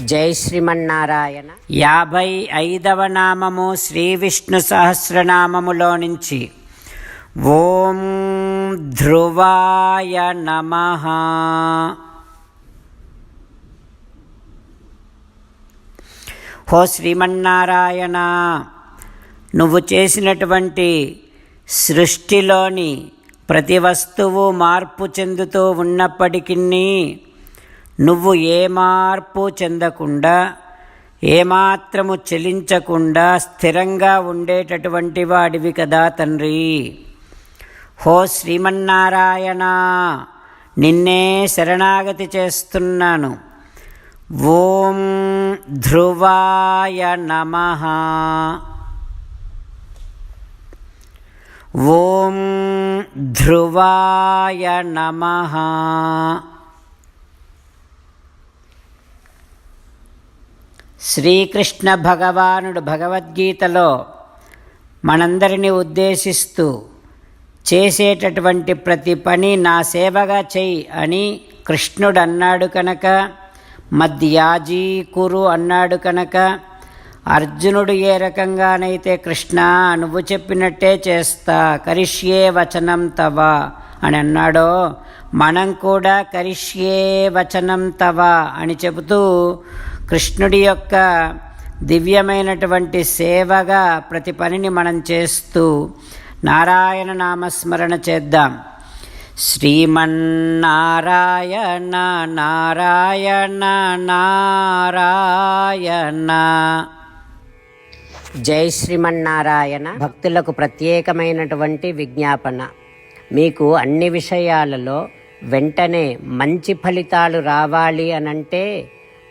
జై శ్రీమన్నారాయణ. యాభై ఐదవ నామము శ్రీ విష్ణు సహస్రనామములో నుంచి. ఓం ధ్రువాయ నమ. హో శ్రీమన్నారాయణ నువ్వు చేసినటువంటి సృష్టిలోని ప్రతి వస్తువు మార్పు చెందుతూ ఉన్నప్పటికీ నువ్వు ఏ మార్పు చెందకుండా ఏమాత్రము చెలించకుండా స్థిరంగా ఉండేటటువంటి వాడివి కదా తండ్రి. హో శ్రీమన్నారాయణ నిన్నే శరణాగతి చేస్తున్నాను. ఓం ధ్రువాయ నమ. ఓం ధ్రువాయ నమ. శ్రీకృష్ణ భగవానుడు భగవద్గీతలో మనందరినీ ఉద్దేశిస్తూ చేసేటటువంటి ప్రతి పని నా సేవగా చెయ్యి అని కృష్ణుడు అన్నాడు కనుక మద్యాజీ కురు అన్నాడు కనుక అర్జునుడు ఏ రకంగానైతే కృష్ణ నువ్వు చెప్పినట్టే చేస్తా కరిష్యే వచనం తవ అని అన్నాడో మనం కూడా కరిష్యే వచనం తవ అని చెబుతూ కృష్ణుడి యొక్క దివ్యమైనటువంటి సేవగా ప్రతి పనిని మనం చేస్తూ నారాయణ నామస్మరణ చేద్దాం. శ్రీమన్నారాయణ నారాయణ నారాయణ. జై శ్రీమన్నారాయణ. భక్తులకు ప్రత్యేకమైనటువంటి విజ్ఞాపన. మీకు అన్ని విషయాలలో వెంటనే మంచి ఫలితాలు రావాలి అనంటే